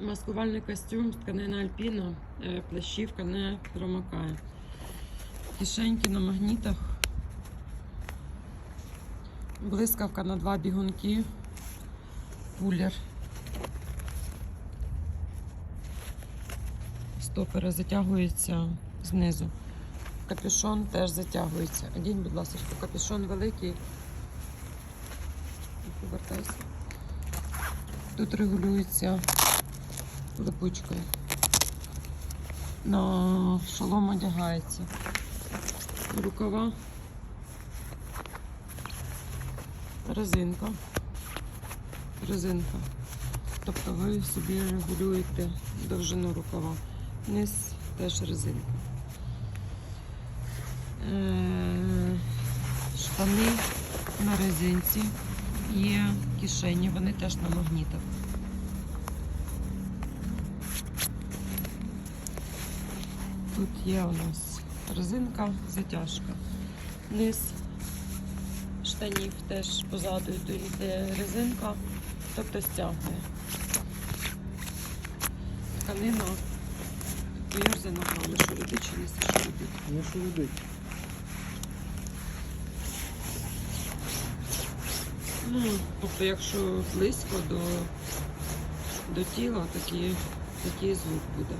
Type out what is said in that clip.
Маскувальний костюм з тканини Альпіна, е, плащівка не промокає. Кишеньки на магнітах. Блискавка на два бігунки. Пулер. Стопери затягуються знизу. Капюшон теж затягується. Одінь, будь ласка, капюшон великий. Повертайся. Тут регулюється липучкою. На шолом одягається. Рукава. Резинка. Резинка. Тобто ви собі регулюєте довжину рукава. Низ теж резинка. Е, Штани на резинці. Є кишені, вони теж на магнітах. Тут є у нас резинка, затяжка. Низ штанів теж позаду йде резинка, тобто стягує. Тканина поєрзана правда, що люди чи не. Ну що робити? Ну, тобто, якщо близько до, до тіла, такий, такий звук буде.